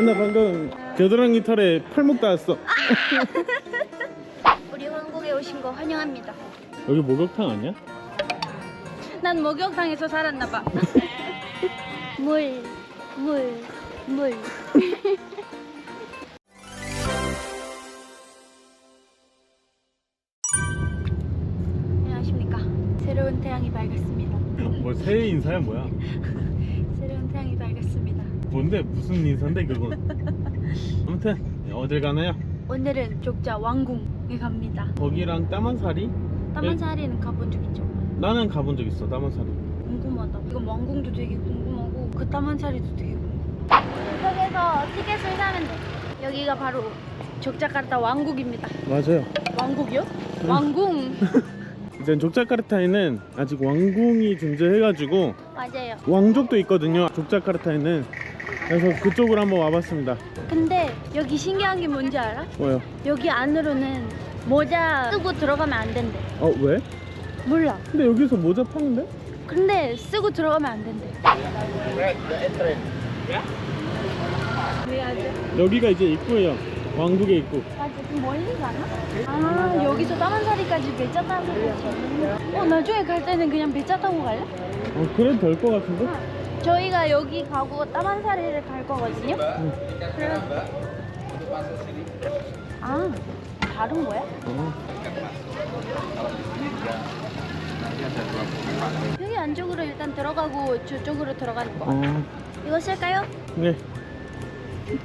나 방금 겨드랑이 털에 팔목 닿았어. 우리 한국에 오신 거 환영합니다. 여기 목욕탕 아니야? 난 목욕탕에서 살았나 봐. 물, 물, 물. 안녕하십니까. 새로운 태양이 밝았습니다. 뭐 새해 인사야 뭐야? 새로운 태양이 밝았습니다. 뭔데 무슨 인사인데 그건? 아무튼 어딜 가나요? 오늘은 족자 왕궁에 갑니다. 거기랑 따만사리? 따만사리는 가본 적 있죠? 나는 가본 적 있어 따만사리. 궁금하다. 이건 왕궁도 되게 궁금하고 그 따만사리도 되게 궁금해. 여기서 티켓을 사면 돼. 여기가 바로 족자카르타 왕국입니다. 맞아요. 왕국이요? 왕궁. 이제 족자카르타에는 아직 왕궁이 존재해가지고 맞아요. 왕족도 있거든요. 족자카르타에는 그래서 그쪽으로 한번 와봤습니다. 근데 여기 신기한 게 뭔지 알아? 뭐요? 여기 안으로는 모자 쓰고 들어가면 안 된대. 어 왜? 몰라. 근데 여기서 모자 파는데? 근데 쓰고 들어가면 안 된대. 왜 하죠? 여기가 이제 입구예요. 왕국의 입구. 맞아, 좀 멀리 가나? 아, 여기서 따만사리까지 배차 타고 가지. 어, 나중에 갈 때는 그냥 배차 타고 갈래? 어 그래도 될 것 같은데? 저희가 여기 가고 따만사리를 갈 거거든요. 아, 다른 거야? 어. 여기 안쪽으로 일단 들어가고 저쪽으로 들어가는 거. 어. 이거 쓸까요? 네.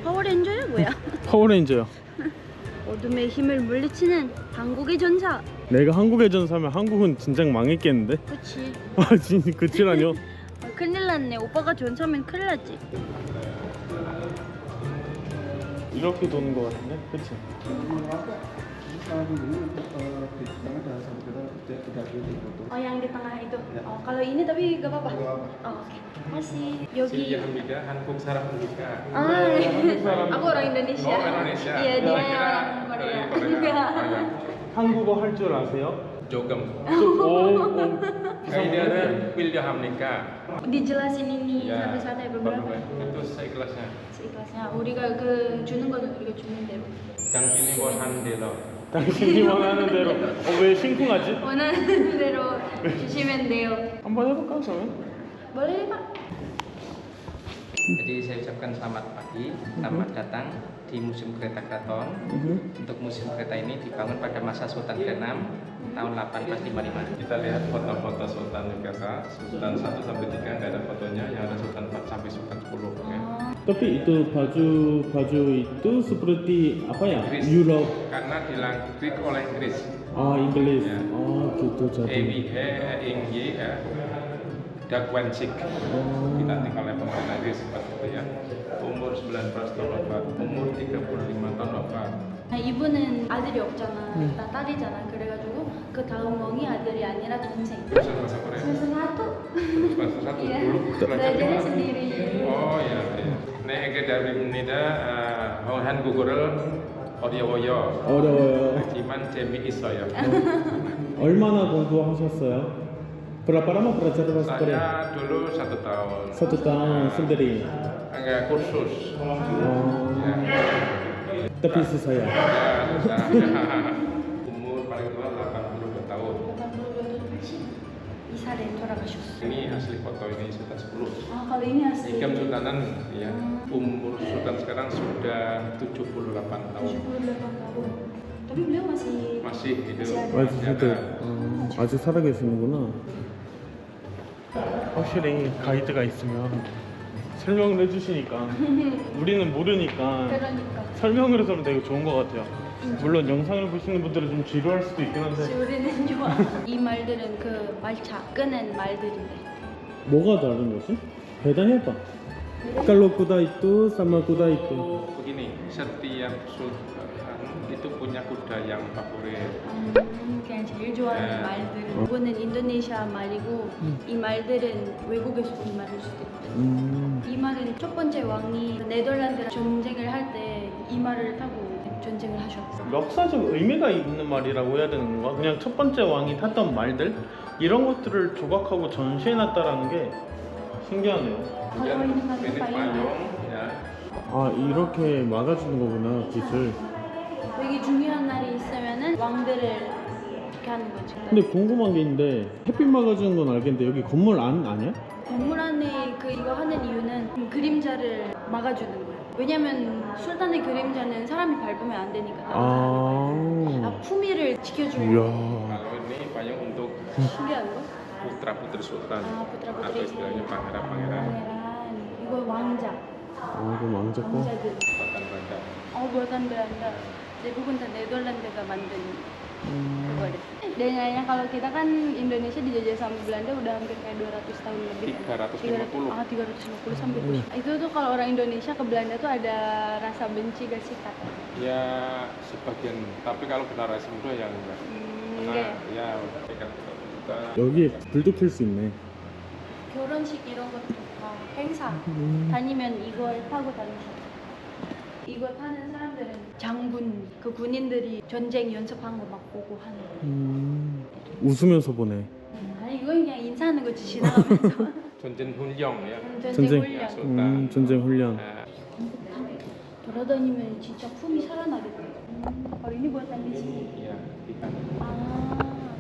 파워레인저야 뭐야? 파워레인저요. 어둠의 힘을 물리치는 한국의 전사. 내가 한국의 전사면 한국은 진작 망했겠는데? 그치. 아, 진 그치라뇨. 아, 큰일 났네. 오빠가 전사면 큰일 났지. 이렇게 도는 것 같은데? 그치? Oh yang di tengah itu. Oh kalau ini tapi gak apa-apa. Oh oke. Masih Yogi. Silvia Hamida, Hanbung Sarah Andika. Ah, aku orang Indonesia. Oh, Indonesia. Iya dia dari Korea. Oh. 한국어 할 줄 아세요? Jogem. 오, 오. Kaidaran Wilda Hamnika. Dijelasin ini Ya, satu-satu ya beberapa. Itu seikhlasnya. Seikhlasnya. 우리가 그 주는 거는 우리가 주는 대로. 당신이 원하는 대로. 당신이 원하는 대로. 어, 왜 심쿵하지? 원하는 대로 주시면 돼요. 한번 해볼까, 그러면? Boleh pak? Jadi saya ucapkan selamat pagi, selamat datang di Museum Kereta Keraton. Untuk museum kereta ini dibangun pada masa Sultan ke-6 tahun 1855. Kita lihat foto-foto Sultan Yogyakarta. Sultan 1 sampai 3 nggak ada fotonya, yang ada Sultan 4 sampai Sultan 10. ya. Tapi itu baju baju itu seperti apa ya? Inggris. Europe. Karena dilangkrik oleh Inggris. Ah, Inggris. Ya. Oh, gitu jadi. EWH, ENY, ya. Dakwensik. Dilantik oleh pemerintah Inggris seperti itu ya. Umur 19 tahun wafat, umur 35 tahun wafat. 아, 이분은 아들이 없잖아. 나 딸이잖아. 그래가지고 그 다음 왕이 아들이 아니라 동생. Bisa bahasa Korea. semester satu. Bahasa satu Iya. dulu belajar di Belajarnya mana? sendiri. Oh iya. iya. Nek ege dari menida Hohan Gugurel Oriowoyo. 어려워요. Iman Jemi Isoyo. 얼마나 공부하셨어요? Berapa lama belajar bahasa Korea? Saya dulu satu tahun. Satu tahun sendiri. Enggak kursus. Oh, Ya. tapi susah ya. Ya, susah. Foto ini Sultan 10. 아, kalau ini asli. Hikam Sultanan ya. Umur Sultan sekarang sudah 78 tahun. 78 tahun. Tapi beliau masih Masih hidup. masih 살도 ada. 어, 아직 살아 계시는구나. 확실히 가이드가 있으면 설명을 해주시니까 우리는 모르니까 그러니까. 설명을 해서는 되게 좋은 것 같아요. 물론 영상을 보시는 분들은 좀 지루할 수도 있긴 한데 우리는 좋아. 이 말들은 그 말차 꺼낸 말들인데. 뭐가 다른 거지? 배단이 해봐. Kalau kuda itu sama kuda itu. Begini, setiap sultan itu punya kuda yang favorit. 음, 그냥 제일 좋아하는 네. 말들. 이거는 인도네시아 말이고 이 말들은 외국에서 온 말일 수도 있대. 음, 이 말은 첫 번째 왕이 네덜란드 전쟁을 할 때 이 말을 타고 전쟁을 하셨어. 역사적 의미가 있는 말이라고 해야 되는 건가? 그냥 첫 번째 왕이 탔던 말들 이런 것들을 조각하고 전시해놨다라는 게 신기하네요. 아 이렇게 막아주는 거구나 빛을. 되게 중요한 날이 있으면은 왕들을 이렇게 하는 거지. 근데 궁금한 게 있는데 햇빛 막아주는 건 알겠는데 여기 건물 안 아니야? 건물 안에 그 이거 하는 이유는 그림자를 막아주는 거예요. 왜냐면 술단의 그림자는 사람이 밟으면 안 되니까. 아, 아. 품위를 지켜주는 이야. Kalau ini payung untuk 신기한 거. putra putri sultan 아, putra atau putri. istilahnya pangeran pangeran pangeran. 이거 왕자. 아 이거 망자고. 왕자들. buatan Belanda. 어, buatan Belanda. 대부분 다 네덜란드가 만든 음. 그거래. Dan kalau kita kan Indonesia dijajah sama Belanda udah hampir kayak 200 tahun lebih. kan? 350. Ah, 350 sampai terus. Itu tuh kalau orang Indonesia ke Belanda tuh ada rasa benci gak sih kata? ya sebagian tapi kalau generasi muda yang enggak Hmm, ya kan kita 여기에 불도 켤 수 있네. 결혼식 이런 것도 다 행사 음. 다니면 이걸 타고 다니셔. 이거 타는 사람들은 장군 그 군인들이 전쟁 연습한 거 막 보고 하는 거. 음. 웃으면서 보네. 음, 아니 이건 그냥 인사하는 거지 지나가면서 전쟁 훈령 ya 전쟁 전쟁. 훈련. 음, 전쟁 훈련. Nah, 돌아다니면 진짜 품이 살아나겠다. 음, 바로 ini ikan 아,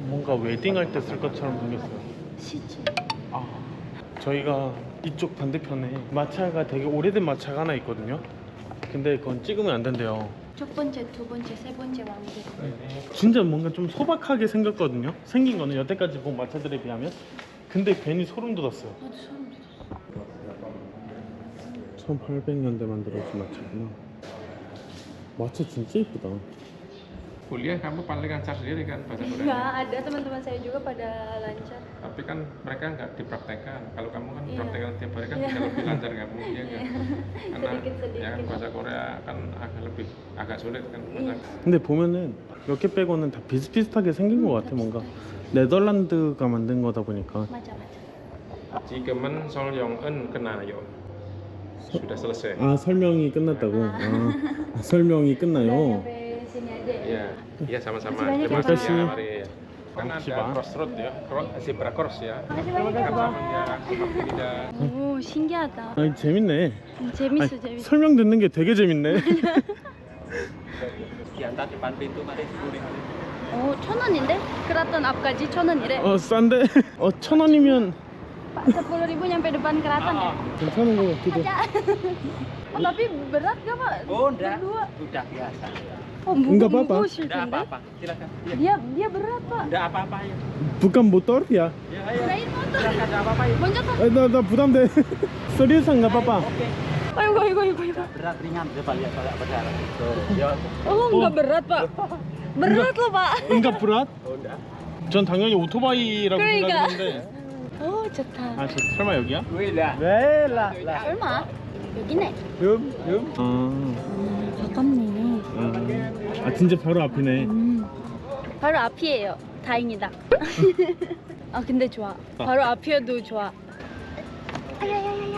뭔가 웨딩할 때 쓸 것처럼 생겼어요. 시체. 아, 저희가 이쪽 반대편에 마차가 되게 오래된 마차가 하나 있거든요. 근데 그건 찍으면 안 된대요. 첫 번째, 두 번째, 세 번째 왕들. 진짜 뭔가 좀 소박하게 생겼거든요. 생긴 거는 여태까지 본 마차들에 비하면. 근데 괜히 소름 돋았어요. 나도 소름 돋았어. 1800년대 만들어진 마차구나. 마차 진짜 이쁘다. kuliah kamu paling lancar sendiri kan bahasa Korea Enggak, ada teman-teman saya juga pada lancar. tapi kan mereka nggak dipraktekkan kalau kamu kan Iya. praktekkan tiap hari kan Iya. bisa lebih lancar kamu ya kan karena Sedikit-sedikit. ya kan bahasa Korea kan agak lebih agak sulit kan bahasa 근데 보면은 몇 개 빼고는 다 비슷비슷하게 생긴 것 같아 뭔가 네덜란드가 만든 거다 보니까 Macam-macam. 지금은 설영은 끝나요 sudah selesai 아 설명이 끝났다고 아 설명이 끝나요 sampai sini aja ya. Iya, iya sama-sama. Makasih banyak Terima ya, kasih Pak. ya, mari. Kan Makasih, ada Pak. crossroad ya, cross, zebra cross ya. Makasih banyak ya, Sama-sama Pak. ya, seperti tidak. 오, 신기하다. 아니 재밌네 음, 재밌어, 아니, 재밌어. 설명 듣는 게 되게 재밌네 Diantar depan pintu mari guring. 오, 천 원인데? 그라톤 앞까지 천 원이래. 어 싼데 어 천 원이면 sepuluh ribu nyampe depan keraton ya? 괜찮은 것 같기도 Aja. oh, tapi berat gak, Pak? Oh, enggak. Berdua. Udah biasa. Oh, Enggak apa-apa. bungkus Enggak gitu, apa-apa. Silakan. Ya. Dia dia berat, Pak. Enggak apa-apa ya. bukan motor ya Ya, ayo. Kirain motor. Silakan enggak apa-apa ya. Bonjok, Pak. 나 나 부담돼 seriusan nggak apa-apa Oke. Ayo, ayo, ayo, ayo. Berat ringan coba lihat kalau berdarah. Tuh, ya. Oh, enggak berat, Pak. Berat loh, Pak. 응가 브랏? Oh, enggak. 전 당연히 오토바이라고 그러니까. 생각했는데 어, 좋다. 아 저, 설마 여기야? Wih lah. 왜 라? 얼마? 여기네. Yum, yum. 아, 가깝네. 아, 아 진짜 바로 앞이네 음. 바로 앞이에요. 다행이다. 아, 근데 좋아. 바로 앞이어도 좋아. 아야야야야.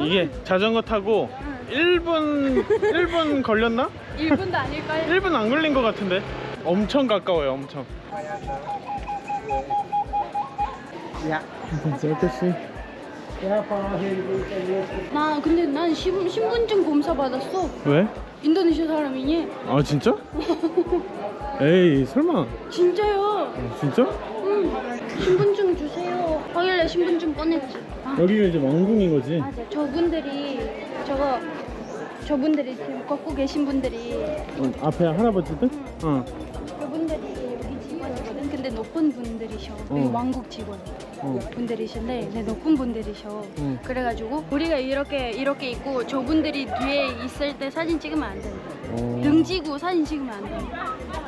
이게 자전거 타고 1분 1분 걸렸나? 1분도 아닐까요? 1분 안 걸린 것 같은데 엄청 가까워요 엄청 Ya. 셀카씨 나 근데 난 신, 신분증 검사 받았어. 왜? 인도네시아 사람이니? 아 진짜? 에이 설마 진짜요? 아, 진짜? 응. 신분증 주세요. 하길래 신분증 꺼냈지. 아, 여기가 이제 왕궁인 거지? 맞아. 저분들이 저거 저분들이 지금 걷고 계신 분들이 어, 앞에 할아버지들? 어. 근데 높은 분들이셔. 어. 여기 왕국 직원. 어. 분들이신데 네, 높은 분들이셔. 응. 그래가지고 우리가 이렇게 이렇게 있고 저분들이 뒤에 있을 때 사진 찍으면 안 된대. 어. 등지고 사진 찍으면 안 돼.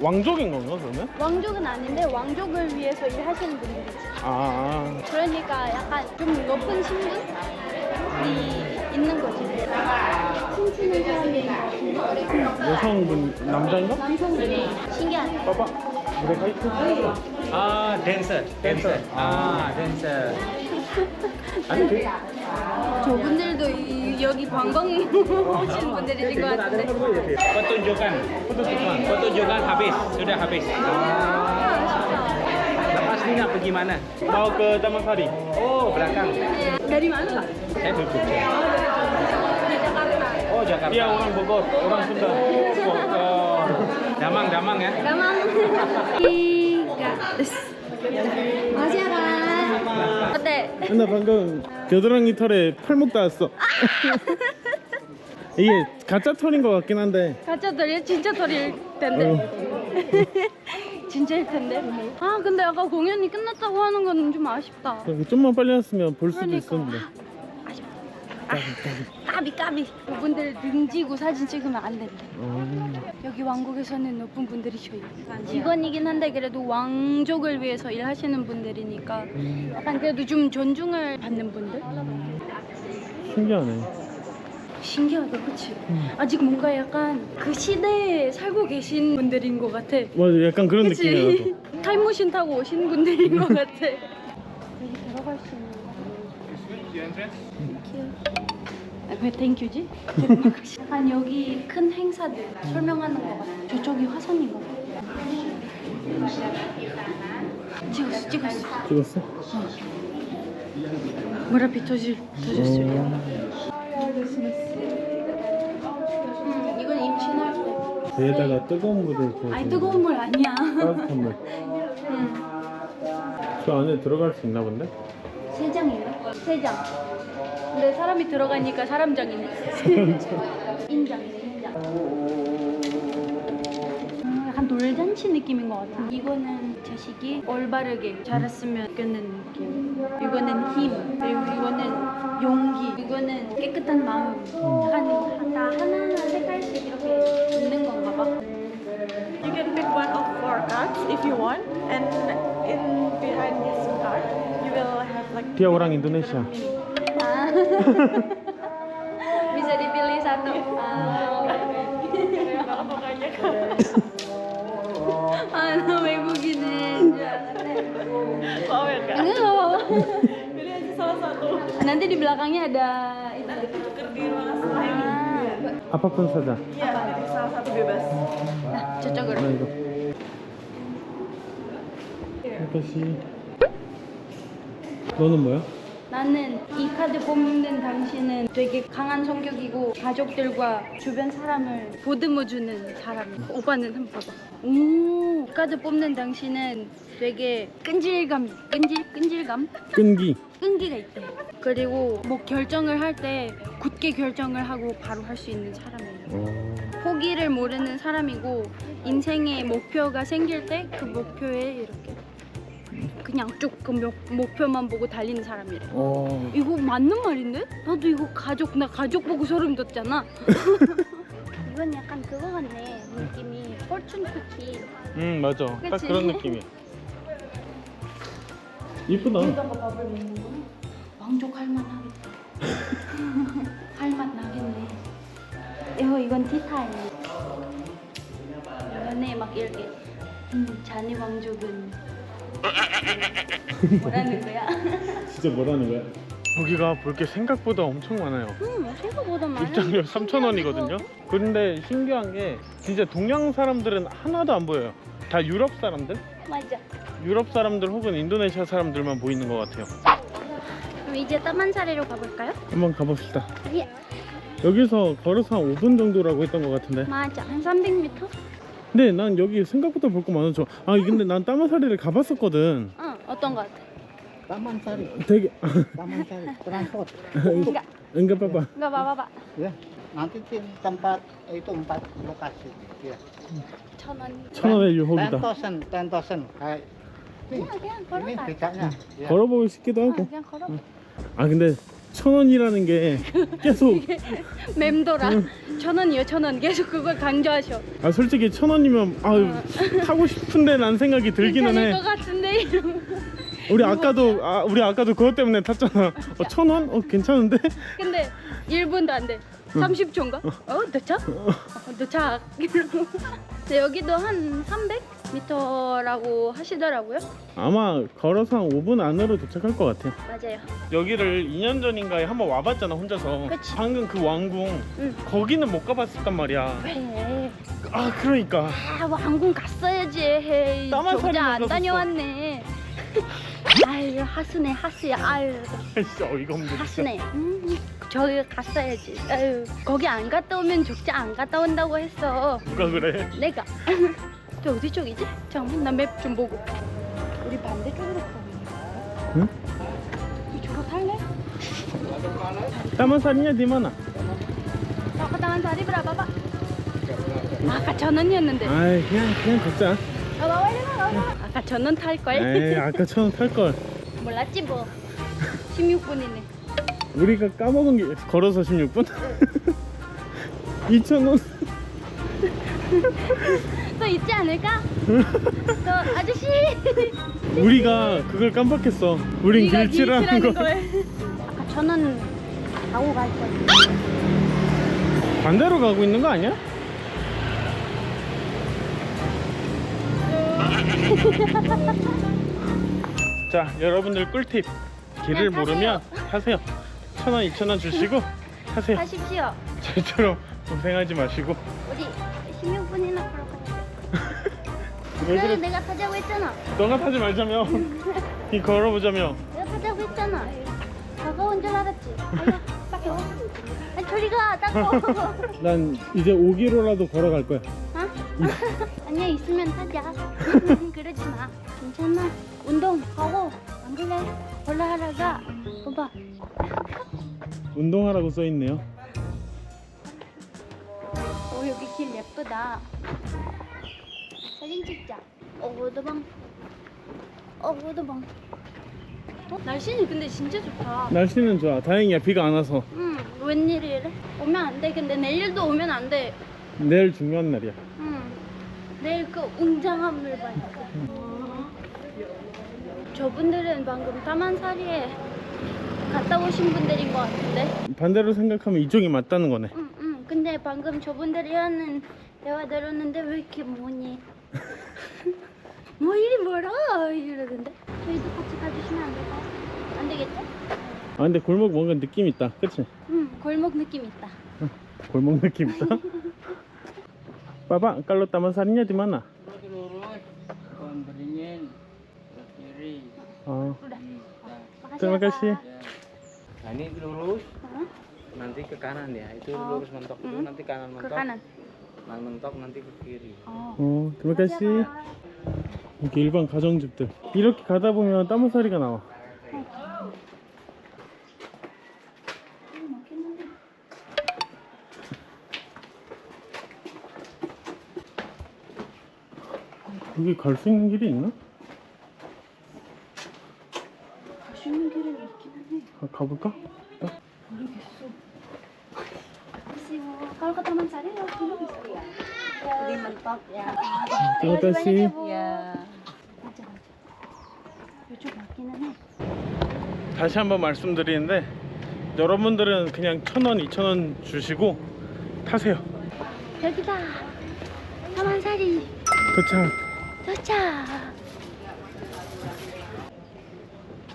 왕족인 건가 그러면? 왕족은 아닌데 왕족을 위해서 일하시는 분들이지. 아, 그러니까 약간 좀 높은 신분이 있는 거지. 춤추는 사람이 아. 여성분 남자인가? 남성들이 신기하네. 봐봐 Ah, dancer. Dancer. Ah, dancer. 아니 그 저분들도 이- 여기 관광 오신 분들이신 것 같은데. Pertunjukan. Pertunjukan habis, sudah habis. Aslinya pergi mana? mau ke Taman Sari Oh, belakang. Dari mana, Pak? Saya dari Jogja. Di Jakarta. Oh, Jakarta. Iya orang Bogor, orang Sunda. Damang, damang ya. Gampang. Tiga. Terus. Makasih ya kak. 어때? 나 방금 겨드랑이 털에 팔목 닿았어. 이게 가짜 털인 것 같긴 한데. 가짜 털이 진짜 털일 텐데. 진짜일 텐데. 아 근데 아까 공연이 끝났다고 하는 건 좀 아쉽다. 어, 좀만 빨리 왔으면 볼 수도 그러니까. 있었는데. 까비 까비. 그분들 등지고 사진 찍으면 안 된대. 어. 여기 왕국에서는 높은 분들이 쉬어요. 직원이긴 한데 그래도 왕족을 위해서 일하시는 분들이니까 약간 그래도 좀 존중을 받는 분들. 신기하네. 신기하다, 그치? 아직 뭔가 약간 그 시대에 살고 계신 분들인 것 같아. 맞아, 약간 그런 느낌이야. 그치? 타임머신 타고 오신 분들인 것 같아. 여기 들어갈 수 있는 거. 아, 왜 땡큐지? 한 여기 큰 행사들 설명하는 것 같아. 저쪽이 화산인 것 같아. 찍었어, 찍었어. 찍었어? 무라피 터질, 터졌을 때. 음, 이건 임신할 때. 배에다가 뜨거운 물을 부어. 아니 뜨거운 물 아니야. 따뜻한 물. 응. 저 안에 들어갈 수 있나 본데? 세 장이네. 세 장. 근데 사람이 들어가니까 사람장이네. 인장이네, 인장. 음, 약간 돌잔치 느낌인 것 같아. 이거는 자식이 올바르게 자랐으면 좋겠는 느낌. 이거는 힘. 그리고 이거는 용기. 이거는 깨끗한 마음. 약간 다 하나하나 색깔씩 이렇게 있는 건가 봐. You can pick one of four cards if you want, and in behind this card, you will have like Dia orang Indonesia. Ah. Bisa dipilih satu. Ah. makanya kan. Ah, 나 외국인인 줄 알았네. Mau ya kak? Enggak, nggak apa-apa. Pilih aja salah satu. Nanti di belakangnya ada itu. Tuker di ruangan sebelah ini. Ah. 아빠폰 사자. Iya, jadi salah satu bebas. Nah, 저쪽으로. 나 이거. 아가씨. 너는 뭐야? 나는 이 카드 뽑는 당신은 되게 강한 성격이고 가족들과 주변 사람을 보듬어주는 사람. 오빠는 한번 봐봐. 오, 카드 뽑는 당신은 되게 끈질감, 끈질, 끈질감? 끈기. 끈기가 있대. 그리고 뭐 결정을 할 때 굳게 결정을 하고 바로 할 수 있는 사람이에요. 어. 포기를 모르는 사람이고 인생의 목표가 생길 때 그 목표에 이렇게 그냥 쭉그 목표만 보고 달리는 사람이래. 어. 이거 맞는 말인데? 나도 이거 가족 나 가족 보고 소름 돋잖아. 이건 약간 그거 같네 느낌이 fortune 쿠키. 응 맞아. 딱 그치? 그런 느낌이야. 이쁘다. 왕족 할 만하겠다. 할 맛 나겠네. 이거 이건 티타임. 연애 막 이렇게 음, 자네 왕족은 뭐라는 거야? 진짜 뭐라는 거야? 여기가 볼 게 생각보다 엄청 많아요. 음 생각보다 많아. 입장료 3,000원이거든요. 그런데 신기한 게 진짜 동양 사람들은 하나도 안 보여요. 다 유럽 사람들? 맞아. 유럽 사람들 혹은 인도네시아 사람들만 보이는 것 같아요. 그럼 이제 따만사리로 가볼까요? 한번 가봅시다. 예. 여기서 걸어서 한 5분 정도라고 했던 것 같은데. 맞아. 한 300m? 근데 난 여기 생각보다 볼 거 많아서. 아 근데 난 따마사리를 가봤었거든. 어, 어떤 거 같아? Sari, 되게 transport. Enggak, enggak apa-apa. enggak apa-apa, Pak. Ya, nanti di tempat itu empat lokasi. Ya. 천 원. 천 원의 Ten 유혹이다. thousand, ten thousand. Kayak 그냥 그냥 ini 걸어가. becaknya. Ya. 걸어보고 싶기도 어, 하고. 그냥 걸어. 아 근데 천 원이라는 게 계속 맴돌아. 천 원이요, 천 원. 계속 그걸 강조하셔. 아 솔직히 천 원이면 아 타고 싶은데 난 생각이 들기는 괜찮을 해. 것 같은데 이러면. 우리 아까도 아 우리 아까도 그것 때문에 탔잖아. 어, 천 원? 어 괜찮은데? 근데 1분도 안 돼. 30초인가? 어, 도착? 어, 도착. 이러고. 근데 여기도 한 300m라고 하시더라고요. 아마 걸어서 한 5분 안으로 도착할 것 같아. 맞아요. 여기를 2년 전인가에 한번 와봤잖아 혼자서. 그치. 방금 그 왕궁 응. 거기는 못 가봤었단 말이야. 왜? 아 그러니까 아, 왕궁 갔어야지. 헤이, 따만 저자 안 다녀왔네. 아유 하수네 하수야 아유 진짜 어이가 없네 진짜 하수네 음, 저기 갔어야지 아유 거기 안 갔다 오면 족자 안 갔다 온다고 했어 누가 그래 내가 저 어디 쪽이지? 잠깐만 나맵 좀 보고. 우리 반대쪽으로 가고 응? 이쪽으로 탈래? taman sarinya di mana 아까 당한 자리 berapa 아까 천 원이었는데. 아이 그냥 그냥 걷자. 봐봐 이리 와 아까 천원 탈걸? 에이 아까 처음 탈 걸. 몰랐지 뭐. 16분이네. 우리가 까먹은 게 걸어서 16분? 2,000원 또 있지 않을까? 또 아저씨! 우리가 그걸 깜빡했어. 우린 길치라는 거 거에 아까 천원 가고 갈 거야 반대로 가고 있는 거 아니야? 자 여러분들 꿀팁. 길을 그냥 타세요. 모르면 타세요. 천 원 이천 원 주시고 타세요. 하십시오. 저처럼 고생하지 마시고 왜 그래? 내가 타자고 했잖아. 너가 타지 말자며. 이 걸어보자며. 내가 타자고 했잖아. 가까운 줄 알았지. 아야 아니 저리 가. 닦고 난 이제 5km라도 걸어갈 거야. 어? 아니야 있으면 타자. 그러지 마. 괜찮아. 운동 하고 안 그래. 올라가다가. 봐봐. 운동하라고 써 있네요. 오 여기 길 예쁘다 사진 찍자. 어 오도방 어? 날씨는 근데 진짜 좋다. 날씨는 좋아. 다행이야. 비가 안 와서. 응 웬일이래? 오면 안 돼. 근데 내일도 오면 안 돼. 내일 중요한 날이야. 응. 내일 그 웅장함을 봐야 돼. 저분들은 방금 다만사리에 갔다 오신 분들인 것 같은데? 반대로 생각하면 이쪽이 맞다는 거네. 응, 응. 근데 방금 저분들이 하는 대화 들었는데 왜 이렇게 뭐니? 뭐 이리 멀어 이러던데. 저희도 같이 가주시면 안 될까요? 안 되겠죠? 아 근데 골목 뭔가 느낌 있다 그치? 응, 골목 느낌 있다. 골목 느낌 있다 Bapak kalau taman sarinya di mana? lurus, pohon beringin, kiri. Oh, Udah. Makasih terima ya, Pak. kasih. Nah ini lurus, Hah? nanti ke kanan ya. Itu Oh. lurus mentok itu Hmm. nanti kanan Ke mentok. kanan. Kanan mentok nanti ke kiri. 어, ya, Pak. 이렇게 일반 가정집들. 이렇게 가다 보면 따무사리가 나와. 여기 갈 수 있는 길이 있나? 갈수 있는 길은 있긴 하네. 가, 가볼까? 모르겠어. Makasih, Kalau ke taman sari lewat sini bisa ya? Di mentok ya. Terima kasih. 다시 한번 말씀드리는데 여러분들은 그냥 천 원, 이천 원 주시고 타세요. 여기다. 타만사리 도착. 도착.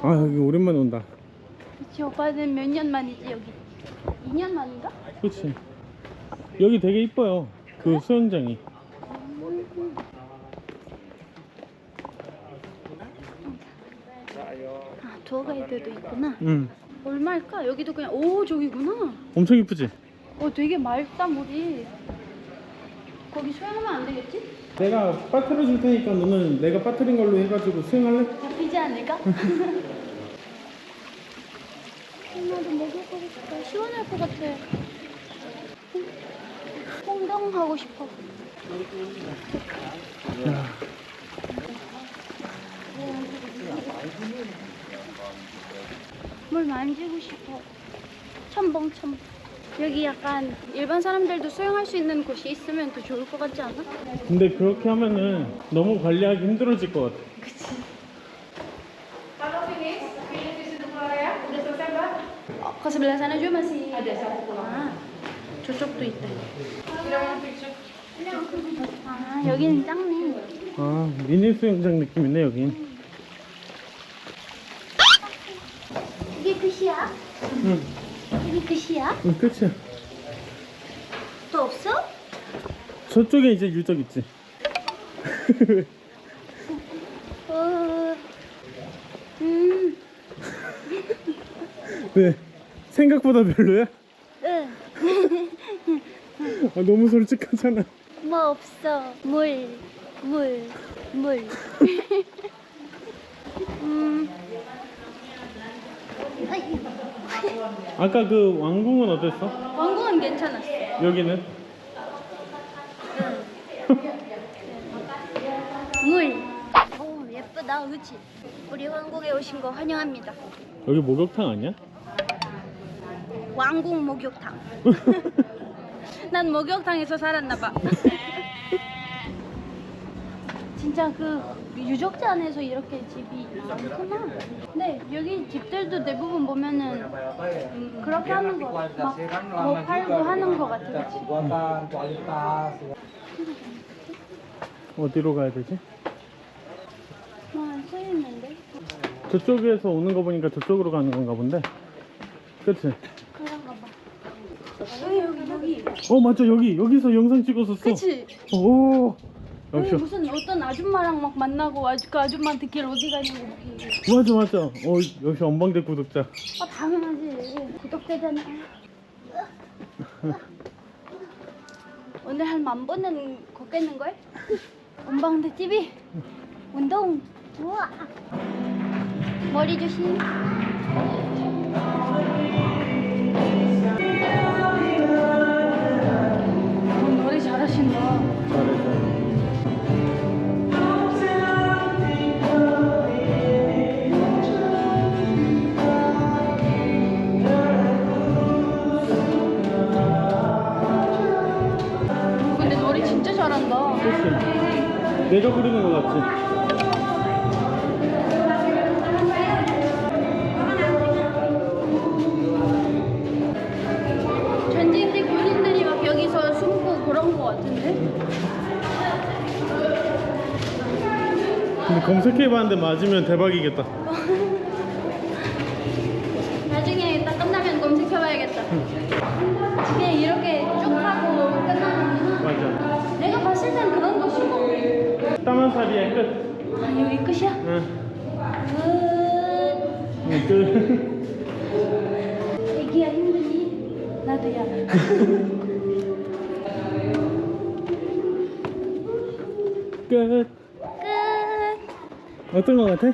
아 여기 오랜만에 온다. 그치 오빠는 몇 년 만이지 여기? 2년 만인가? 그렇지. 여기 되게 이뻐요. 그 수영장이. 아 투어 가이드도 있구나. 응. 얼마일까? 여기도 그냥 오 저기구나. 엄청 이쁘지? 어 되게 맑다 물이. 거기 수영하면 안 되겠지? 내가 빠뜨려 줄 테니까 너는 내가 빠뜨린 걸로 해가지고 수영할래? 잡히지 않을까? 엄마도 먹을 거 싶어. 시원할 것 같아. 홍동 하고 싶어. 야, 물 만지고 싶어. 첨벙 첨벙. 여기 약간 일반 사람들도 수영할 수 있는 곳이 있으면 더 좋을 것 같지 않아? 근데 그렇게 하면은 너무 관리하기 힘들어질 것 같아. Oh, ke sebelah sana juga masih ada satu. Ah, 저쪽도 있다. 여기는 작네. 아, 미니 수영장 느낌 있네, 여긴. 이게 끝이야? 응, 이게 끝이야? 응, 끝이야. 또 없어? 저쪽에 이제 유적 있지. 어, 음, 왜? 네. 생각보다 별로야? 응. 아, 너무 솔직하잖아. 뭐 없어. 물, 물, 물. 음. 아까 그 왕궁은 어땠어? 왕궁은 괜찮았어. 여기는? 물. 오, 예쁘다, 그치? 우리 한국에 오신 거 환영합니다. 여기 목욕탕 아니야? 왕궁 목욕탕. 난 목욕탕에서 살았나 봐. 진짜 그 유적지 안에서 이렇게 집이 많구나. 근데 여기 집들도 대부분 보면은 음, 그렇게 하는 거, 막뭐 팔고 하는 거 같아. 그치? 어디로 가야 되지? 뭐안 써있는데? 저쪽에서 오는 거 보니까 저쪽으로 가는 건가 본데. 그치? 그런가 봐. 여기. 어 맞아 여기 여기서 영상 찍었었어. 그치? 오 여기 역시 무슨 어떤 아줌마랑 막 만나고 아주 그 아줌마한테 길 어디 가냐고 막. 맞아 맞아. 어 역시 언방대 구독자. 아 당연하지. 구독자잖아. 오늘 한 만 번은 걷겠는 걸? 원방대 TV 운동. 우와. 머리 조심. 근데 노래 진짜 잘한다. 내가 부르는 거 같지? 근데 검색해봤는데 맞으면 대박이겠다. 나중에 딱 끝나면 검색해봐야겠다. 그냥 이렇게 쭉 하고 끝나는구나. 맞아. 내가 봤을 땐 그런 곳이고. 따만사리의 끝. 아 여기 끝이야? 응. 끝. 응, 끝. 애기야 힘드니? 나도야. 어떤 거 같아?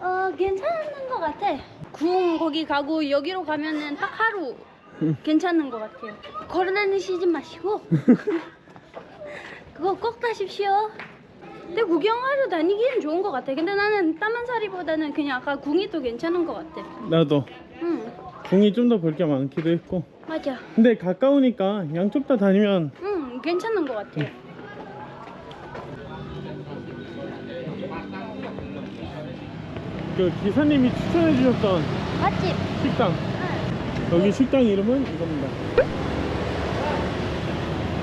어 괜찮은 것 같아. 궁 거기 가고 여기로 가면은 딱 하루 괜찮은 것 같아요. 걸어다니시지 마시고 그거 꼭 하십시오. 근데 구경하러 다니기는 좋은 것 같아. 근데 나는 따만사리보다는 그냥 아까 궁이 더 괜찮은 것 같아. 나도. 응 궁이 좀 더 볼 게 많기도 했고. 맞아. 근데 가까우니까 양쪽 다 다니면 응 괜찮은 것 같아. 그 기사님이 추천해 주셨던 맛집. 식당. 여기 식당 이름은 이겁니다.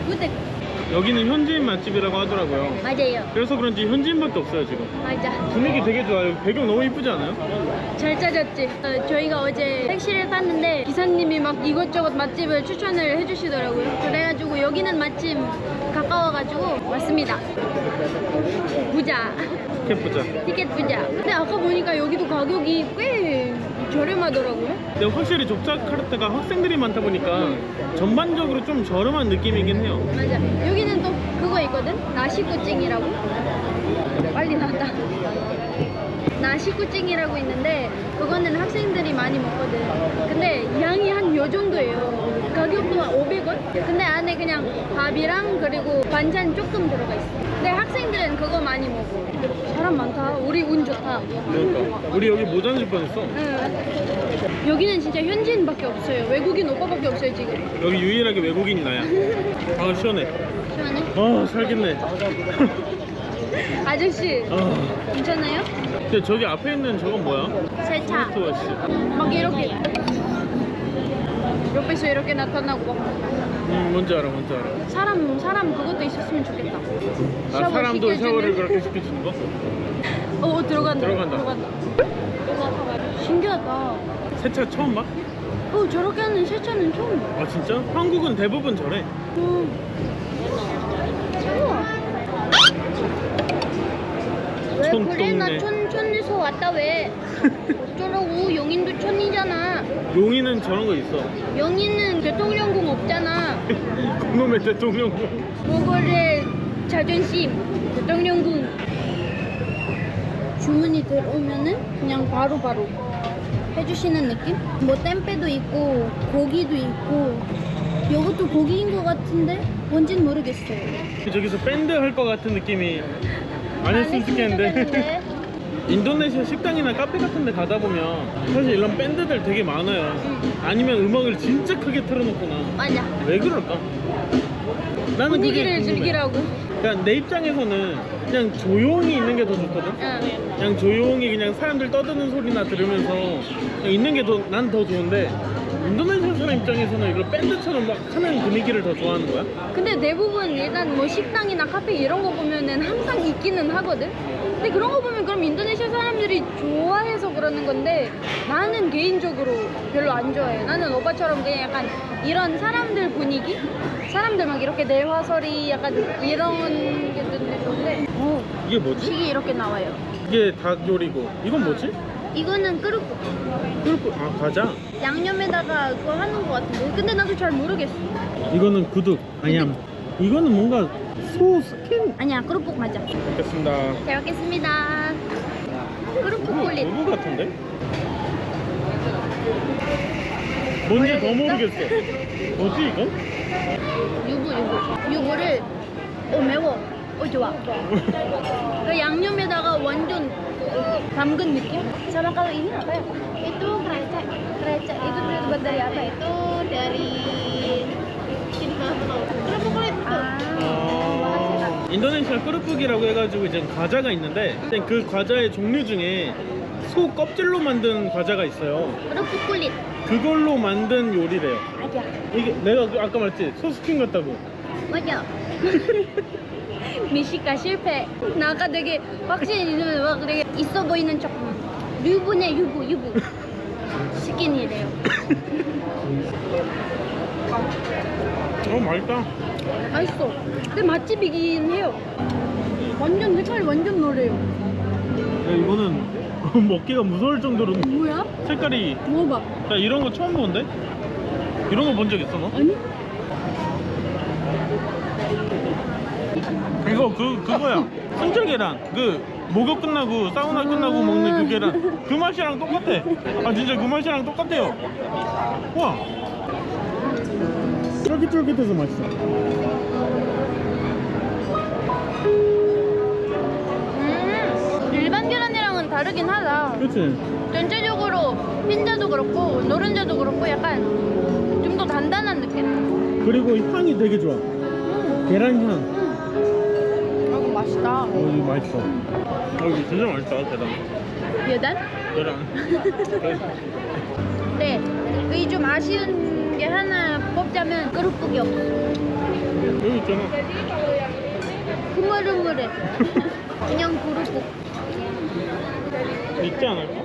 무대. 여기는 현지인 맛집이라고 하더라고요. 맞아요. 그래서 그런지 현지인밖에 없어요 지금. 맞아. 분위기 되게 좋아요. 배경 너무 이쁘지 않아요? 잘 짜졌지. 어, 저희가 어제 택시를 탔는데 기사님이 막 이것저것 맛집을 추천을 해주시더라고요. 그래가지고 여기는 마침 가까워가지고 왔습니다. 부자. 티켓 보자. 티켓 부자. 근데 아까 보니까 여기도 가격이 꽤 저렴하더라고요. 근데 확실히 족자카르타가 학생들이 많다 보니까 전반적으로 좀 저렴한 느낌이긴 해요. 맞아. 여기는 또 그거 있거든? 나시쿠찡이라고. 빨리 나왔다. 나시쿠찡이라고 있는데 그거는 학생들이 많이 먹거든. 근데 양이 한 요 정도예요. 가격도 500원? 근데 안에 그냥 밥이랑 그리고 반찬 조금 들어가 있어. 근데 학생들은 그거 많이 먹어. 사람 많다. 우리 운 좋다. 그러니까 우리 여기 모자 줄 뻔했어. 응. 여기는 진짜 현지인밖에 없어요. 외국인 오빠밖에 없어요 지금. 여기 유일하게 외국인 나야. 아 시원해. 시원해? 아 살겠네. 아저씨 아. 괜찮아요? 근데 저기 앞에 있는 저건 뭐야? 세차. 스토어씨. 막 이렇게 옆에서 이렇게 나타나고 막 음 뭔지 알아 뭔지 알아. 사람 사람 그것도 있었으면 좋겠다. 아 샤워 사람도 시켜주는? 샤워를 그렇게 시켜주는 거? 어, 어 들어간다. 들어간다. 신기하다. 세차 처음 봐? 어 저렇게 하는 세차는 처음 봐. 아 진짜? 한국은 대부분 저래. 음. 우와. 왜 촌동네. 그래? 나 촌, 촌 에서 왔다 왜? 어쩌라고 영인도 천이잖아. 용인은 저런 거 있어. 영인은 대통령궁 없잖아. 그놈의 대통령. 몽골의 자존심 대통령궁 주문이 들어오면은 그냥 바로바로 해주시는 느낌? 뭐 temp에도 있고 고기도 있고 이것도 고기인 것 같은데 뭔진 모르겠어요 저기서 밴드 할 것 같은 느낌이 아니었으면 좋겠는데. 인도네시아 식당이나 카페 같은 데 가다 보면 사실 이런 밴드들 되게 많아요. 아니면 음악을 진짜 크게 틀어놓거나. 맞아 왜 그럴까? 나는 그게 분위기를 궁금해. 즐기라고 그러니까 내 입장에서는 그냥 조용히 있는 게 더 좋거든. 응. 그냥 조용히 그냥 사람들 떠드는 소리나 들으면서 그냥 있는 게 난 더 좋은데 인도네시아 사람 입장에서는 이걸 밴드처럼 막 하는 분위기를 더 좋아하는 거야? 근데 대부분 일단 뭐 식당이나 카페 이런 거 보면은 항상 있기는 하거든. 근데 그런 거 보면 그럼 인도네시아 사람들이 좋아해서 그러는 건데 나는 개인적으로 별로 안 좋아해. 나는 오빠처럼 그냥 약간 이런 사람들 분위기? 사람들 막 이렇게 내화설이 약간 이런 게 좋은데 어, 이게 뭐지? 식이 이렇게 나와요. 이게 닭 요리고 이건 뭐지? 이거는 끄르고 그리고 아 과자. 양념에다가 그거 하는 거 같은데 근데 나도 잘 모르겠어. 이거는 구둑. 아니야. 이거는 뭔가 소 스킨. 아니야 끄르국 맞아. 먹겠습니다. 잘 먹겠습니다. 끄르국 꿀릿. 두부 같은데? 뭔지 더 모르겠어. 뭐지 이건? 유부 유부 유부를 어 매워 어 좋아 그 양념에다가 완전 담근 느낌 sama kalau ini apa ya itu krecek krecek itu terbuat dari apa itu dari kerupuk kulit 아, 인도네시아 끄르푸기라고 해가지고 이제 과자가 있는데 이제 그 과자의 종류 중에 소 껍질로 만든 과자가 있어요. kerupuk kulit 그걸로 만든 요리래요. aja 이게 내가 그 아까 말했지 소스킨 같다고. 맞아 미식가 실패 나 아까 되게 있으면 막 되게 있어 보이는 척 유부네 유부 유부 스킨이래요 어 맛있다. 맛있어. 근데 맛집이긴 해요. 완전 색깔이 완전 노래요. 야, 이거는 먹기가 무서울 정도로 뭐야? 색깔이 먹어봐. 야 이런 거 처음 보는데? 이런 거 본 적 있어 너? 아니? 이거 그 그거야. 순절 계란. 그 목욕 끝나고 사우나 끝나고 먹는 그 계란. 그 맛이랑 똑같아. 아 진짜 그 맛이랑 똑같아요. 와. 쫄깃쫄깃해서 맛있어. 음, 일반 계란이랑은 다르긴 하다. 그렇지. 전체적으로 흰자도 그렇고 노른자도 그렇고 약간 좀 더 단단한 느낌. 그리고 이 향이 되게 좋아. 계란 향. 아, 이거 맛있다. 어 이거 맛있어. 어 이거 진짜 맛있다 계란. 계단? 계란. 네. 여기 좀 아쉬운 게 하나 뽑자면 끄룩북이 없어. 여기 있잖아. 흐물흐물해. 그냥 구르국. 있지 않을까?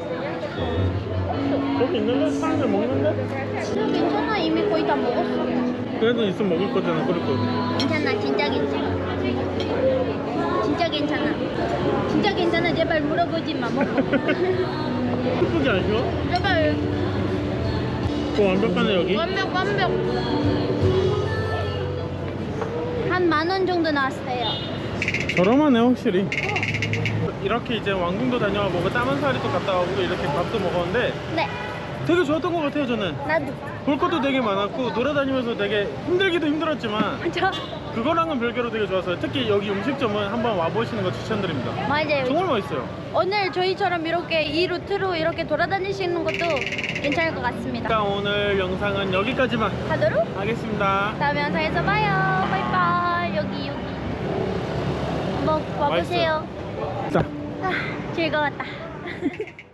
저기 있는데? 사람들 먹는데? 괜찮아. 이미 거의 다 먹었어. 그래도 있으면 먹을 거잖아 그렇고. 괜찮아 진짜 괜찮아 진짜 괜찮아 진짜 괜찮아 제발 물어보지 마 먹어 예쁘지 않죠? 제발 그 완벽하네 여기. 완벽 완벽 한 만 원 정도 나왔어요 저렴하네 확실히. 이렇게 이제 왕궁도 다녀와 보고 따만사리도 갔다 오고 이렇게 밥도 먹었는데 네 되게 좋았던 것 같아요 저는. 나도 볼 것도 되게 많았고 돌아다니면서 되게 힘들기도 힘들었지만 저 그거랑은 별개로 되게 좋았어요. 특히 여기 음식점은 한번 와보시는 거 추천드립니다. 맞아요 정말 맛있어요. 오늘 저희처럼 이렇게 이 루트로 이렇게 돌아다니시는 것도 괜찮을 것 같습니다 일단 오늘 영상은 여기까지만 하도록 하겠습니다. 다음 영상에서 봐요 바이바이 여기 여기 뭐 와보세요 자. 아, 즐거웠다